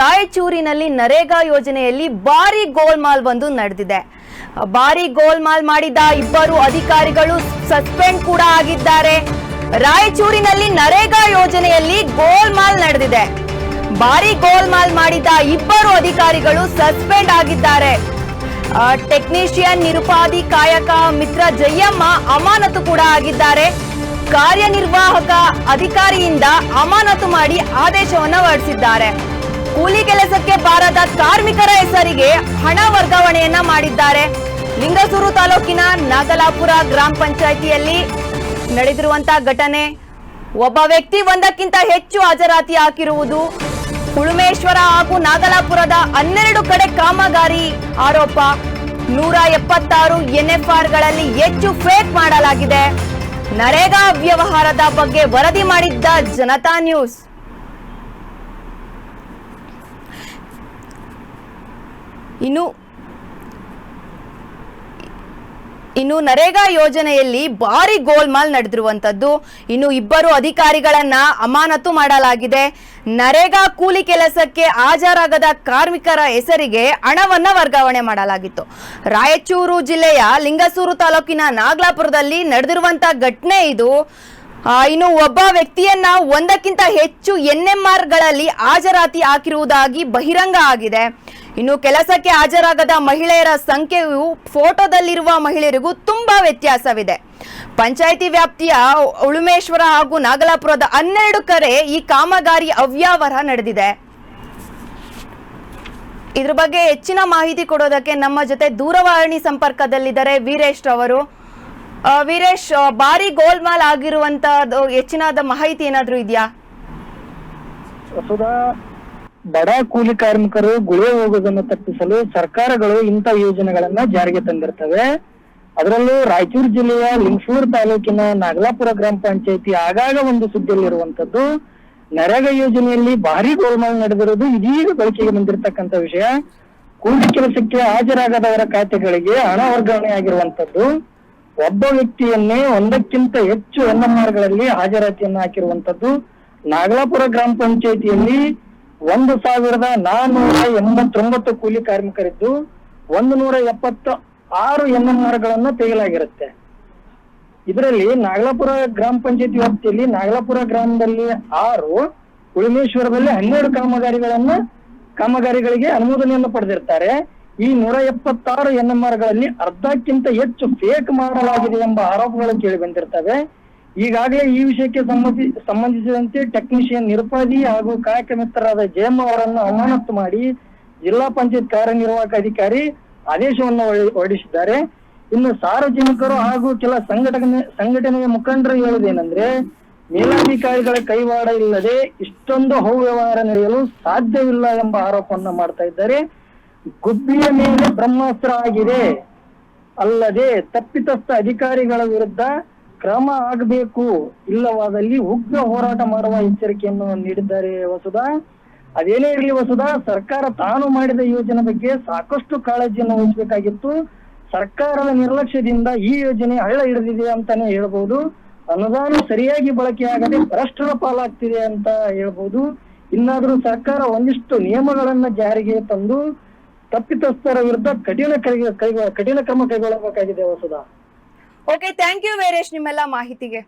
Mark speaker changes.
Speaker 1: ರಾಯಚೂರಿನಲ್ಲಿ ನರೇಗಾ ಯೋಜನೆಯಲ್ಲಿ ಭಾರಿ ಗೋಲ್ಮಾಲ್ ಒಂದು ನಡೆದಿದೆ. ಭಾರಿ ಗೋಲ್ಮಾಲ್ ಮಾಡಿದ ಇಬ್ಬರು ಅಧಿಕಾರಿಗಳು ಸಸ್ಪೆಂಡ್ ಕೂಡ ಆಗಿದ್ದಾರೆ. ರಾಯಚೂರಿನಲ್ಲಿ ನರೇಗಾ ಯೋಜನೆಯಲ್ಲಿ ಗೋಲ್ಮಾಲ್ ನಡೆದಿದೆ. ಭಾರಿ ಗೋಲ್ಮಾಲ್ ಮಾಡಿದ ಇಬ್ಬರು ಅಧಿಕಾರಿಗಳು ಸಸ್ಪೆಂಡ್ ಆಗಿದ್ದಾರೆ. ಟೆಕ್ನಿಷಿಯನ್ ನಿರುಪಾಧಿ ಕಾಯಕ ಮಿತ್ರ ಜಯಮ್ಮ ಅಮಾನತು ಕೂಡ ಆಗಿದ್ದಾರೆ. ಕಾರ್ಯನಿರ್ವಾಹಕ ಅಧಿಕಾರಿಯಿಂದ ಅಮಾನತು ಮಾಡಿ ಆದೇಶವನ್ನು ಹೊರಡಿಸಿದ್ದಾರೆ. ಕೂಲಿ ಕೆಲಸಕ್ಕೆ ಬಾರದ ಕಾರ್ಮಿಕರ ಹೆಸರಿಗೆ ಹಣ ವರ್ಗಾವಣೆಯನ್ನ ಮಾಡಿದ್ದಾರೆ. ಲಿಂಗಸೂರು ತಾಲೂಕಿನ ನಾಗಲಾಪುರ ಗ್ರಾಮ ಪಂಚಾಯಿತಿಯಲ್ಲಿ ನಡೆದಿರುವಂತಹ ಘಟನೆ. ಒಬ್ಬ ವ್ಯಕ್ತಿ ಒಂದಕ್ಕಿಂತ ಹೆಚ್ಚು ಹಾಜರಾತಿ ಹಾಕಿರುವುದು ಉಳುಮೇಶ್ವರ ಹಾಗೂ ನಾಗಲಾಪುರದ ಹನ್ನೆರಡು ಕಡೆ ಕಾಮಗಾರಿ ಆರೋಪ. ನೂರ ಎಪ್ಪತ್ತಾರು ಎನ್ಎಫ್ಆರ್ಗಳಲ್ಲಿ ಹೆಚ್ಚು ಫೇಕ್ ಮಾಡಲಾಗಿದೆ. ನರೇಗಾ ಅವ್ಯವಹಾರದ ಬಗ್ಗೆ ವರದಿ ಮಾಡಿದ್ದ ಜನತಾ ನ್ಯೂಸ್. ಇನ್ನು ಇನ್ನು ನರೇಗಾ ಯೋಜನೆಯಲ್ಲಿ ಭಾರಿ ಗೋಲ್ಮಾಲ್ ನಡೆದಿರುವಂತದ್ದು ಇನ್ನು ಇಬ್ಬರು ಅಧಿಕಾರಿಗಳನ್ನ ಅಮಾನತು ಮಾಡಲಾಗಿದೆ. ನರೇಗಾ ಕೂಲಿ ಕೆಲಸಕ್ಕೆ ಹಾಜರಾಗದ ಕಾರ್ಮಿಕರ ಹೆಸರಿಗೆ ಹಣವನ್ನ ವರ್ಗಾವಣೆ ಮಾಡಲಾಗಿತ್ತು. ರಾಯಚೂರು ಜಿಲ್ಲೆಯ ಲಿಂಗಸೂರು ತಾಲೂಕಿನ ನಾಗ್ಲಾಪುರದಲ್ಲಿ ನಡೆದಿರುವಂತ ಘಟನೆ ಇದು. ಇನ್ನು ಒಬ್ಬ ವ್ಯಕ್ತಿಯನ್ನ ಒಂದಕ್ಕಿಂತ ಹೆಚ್ಚು ಎನ್ಎಂಆರ್ಗಳಲ್ಲಿ ಹಾಜರಾತಿ ಹಾಕಿರುವುದಾಗಿ ಬಹಿರಂಗ ಆಗಿದೆ. ಇನ್ನು ಕೆಲಸಕ್ಕೆ ಹಾಜರಾಗದ ಮಹಿಳೆಯರ ಸಂಖ್ಯೆಯು ಫೋಟೋದಲ್ಲಿರುವ ಮಹಿಳೆಯರಿಗೂ ತುಂಬಾ ವ್ಯತ್ಯಾಸವಿದೆ. ಪಂಚಾಯಿತಿ ವ್ಯಾಪ್ತಿಯ ಉಳುಮೇಶ್ವರ ಹಾಗೂ ನಾಗಲಾಪುರದ ಹನ್ನೆರಡು ಕರೆ ಈ ಕಾಮಗಾರಿ ಅವ್ಯವಹಾರ ನಡೆದಿದೆ. ಇದ್ರ ಬಗ್ಗೆ ಹೆಚ್ಚಿನ ಮಾಹಿತಿ ಕೊಡೋದಕ್ಕೆ ನಮ್ಮ ಜೊತೆ ದೂರವಾಣಿ ಸಂಪರ್ಕದಲ್ಲಿದ್ದಾರೆ ವೀರೇಶ್ ರವರು. ವೀರೇಶ್ ಭಾರಿ ಗೋಲ್ಮಾಲ್ ಆಗಿರುವಂತಹ ಹೆಚ್ಚಿನಾದ ಮಾಹಿತಿ ಏನಾದ್ರೂ ಇದೆಯಾ?
Speaker 2: ಬಡ ಕೂಲಿ ಕಾರ್ಮಿಕರು ಗುಳೆ ಹೋಗೋದನ್ನು ತಪ್ಪಿಸಲು ಸರ್ಕಾರಗಳು ಇಂಥ ಯೋಜನೆಗಳನ್ನ ಜಾರಿಗೆ ತಂದಿರ್ತವೆ. ಅದರಲ್ಲೂ ರಾಯಚೂರು ಜಿಲ್ಲೆಯ ಲಿಂಗಸೂರು ತಾಲೂಕಿನ ನಾಗಲಾಪುರ ಗ್ರಾಮ ಪಂಚಾಯತಿ ಆಗಾಗ ಒಂದು ಸುದ್ದಿಯಲ್ಲಿರುವಂತದ್ದು ನರೇಗಾ ಯೋಜನೆಯಲ್ಲಿ ಭಾರಿ ಗೋಲ್ಮಾಲ್ ನಡೆದಿರುವುದು ಇದೀಗ ಬೆಳಕಿಗೆ ಬಂದಿರತಕ್ಕಂತ ವಿಷಯ. ಕೂಲಿ ಕೆಲಸಕ್ಕೆ ಹಾಜರಾಗದವರ ಖಾತೆಗಳಿಗೆ ಹಣ ವರ್ಗಾವಣೆ ಆಗಿರುವಂತದ್ದು ಒಬ್ಬ ವ್ಯಕ್ತಿಯನ್ನೇ ಒಂದಕ್ಕಿಂತ ಹೆಚ್ಚು ಎನ್ಎಂಆರ್ಗಳಲ್ಲಿ ಹಾಜರಾತಿಯನ್ನು ಹಾಕಿರುವಂತದ್ದು ನಾಗಲಾಪುರ ಗ್ರಾಮ ಪಂಚಾಯಿತಿಯಲ್ಲಿ ಒಂದು ಸಾವಿರದ ನಾನ್ನೂರ ಎಂಬತ್ತೊಂಬತ್ತು ಕೂಲಿ ಕಾರ್ಮಿಕರಿದ್ದು ಒಂದು ನೂರ ಎಪ್ಪತ್ತ ಆರು ಗಳನ್ನು ತೆಗೆಯಲಾಗಿರುತ್ತೆ. ಇದರಲ್ಲಿ ನಾಗಲಾಪುರ ಗ್ರಾಮ ಪಂಚಾಯತ್ ವ್ಯಾಪ್ತಿಯಲ್ಲಿ ನಾಗಲಾಪುರ ಗ್ರಾಮದಲ್ಲಿ ಆರು, ಉಳಿಮೇಶ್ವರದಲ್ಲಿ ಹನ್ನೆರಡು ಕಾಮಗಾರಿಗಳನ್ನ ಕಾಮಗಾರಿಗಳಿಗೆ ಅನುಮೋದನೆಯನ್ನು ಪಡೆದಿರ್ತಾರೆ. ಈ ನೂರ ಎಪ್ಪತ್ತಾರು ಗಳಲ್ಲಿ ಅರ್ಧಕ್ಕಿಂತ ಹೆಚ್ಚು ಫೇಕ್ ಮಾಡಲಾಗಿದೆ ಎಂಬ ಆರೋಪಗಳು ಕೇಳಿ ಬಂದಿರ್ತವೆ. ಈಗಾಗಲೇ ಈ ವಿಷಯಕ್ಕೆ ಸಂಬಂಧಿ, ಸಂಬಂಧಿಸಿದಂತೆ ಟೆಕ್ನಿಷಿಯನ್ ನಿರ್ಪಾದಿ ಹಾಗೂ ಕಾಯಕ ಮಿತ್ರರಾದ ಜಯಮ್ಮ ಅವರನ್ನು ಅಮಾನತು ಮಾಡಿ ಜಿಲ್ಲಾ ಪಂಚಾಯತ್ ಕಾರ್ಯನಿರ್ವಾಹಕ ಅಧಿಕಾರಿ ಆದೇಶವನ್ನು ಹೊರಡಿ- ಹೊರಡಿಸಿದ್ದಾರೆ. ಇನ್ನು ಸಾರ್ವಜನಿಕರು ಹಾಗೂ ಕೆಲ ಸಂಘಟನೆ, ಸಂಘಟನೆಯ ಮುಖಂಡರು ಹೇಳುವುದೇನೆಂದ್ರೆ, ಮೇಲಾಧಿಕಾರಿಗಳ ಕೈವಾಡ ಇಲ್ಲದೆ ಇಷ್ಟೊಂದು ಅವ್ಯವಹಾರ ನಡೆಯಲು ಸಾಧ್ಯವಿಲ್ಲ ಎಂಬ ಆರೋಪವನ್ನು ಮಾಡ್ತಾ ಇದ್ದಾರೆ. ಗುಬ್ಬಿಯ ಮೇಲೆ ಬ್ರಹ್ಮಾಸ್ತ್ರ ಆಗಿದೆ. ಅಲ್ಲದೆ ತಪ್ಪಿತಸ್ಥ ಅಧಿಕಾರಿಗಳ ವಿರುದ್ಧ ಕ್ರಮ ಆಗಬೇಕು, ಇಲ್ಲವಾದಲ್ಲಿ ಉಗ್ರ ಹೋರಾಟ ಮಾಡುವ ಎಚ್ಚರಿಕೆಯನ್ನು ನೀಡಿದ್ದಾರೆ ವಸುಧಾ. ಅದೇನೇ ಇರಲಿ ವಸುಧಾ, ಸರ್ಕಾರ ತಾನು ಮಾಡಿದ ಯೋಜನೆ ಬಗ್ಗೆ ಸಾಕಷ್ಟು ಕಾಳಜಿಯನ್ನು ವಹಿಸಬೇಕಾಗಿತ್ತು. ಸರ್ಕಾರದ ನಿರ್ಲಕ್ಷ್ಯದಿಂದ ಈ ಯೋಜನೆ ಹಳ್ಳ ಹಿಡಿದಿದೆ ಅಂತಾನೆ ಹೇಳ್ಬಹುದು ಅನುದಾನ ಸರಿಯಾಗಿ ಬಳಕೆಯಾಗದೆ ಭ್ರಷ್ಟರ ಪಾಲಾಗ್ತಿದೆ ಅಂತ ಹೇಳ್ಬಹುದು ಇನ್ನಾದ್ರೂ ಸರ್ಕಾರ ಒಂದಿಷ್ಟು ನಿಯಮಗಳನ್ನ ಜಾರಿಗೆ ತಂದು ತಪ್ಪಿತಸ್ಥರ ವಿರುದ್ಧ ಕಠಿಣ ಕಠಿಣ ಕ್ರಮ ಕೈಗೊಳ್ಳಬೇಕಾಗಿದೆ Vasudha.
Speaker 1: Okay thank you Veeresh ನಿಮ್ಮೆಲ್ಲ ಮಾಹಿತಿಗೆ.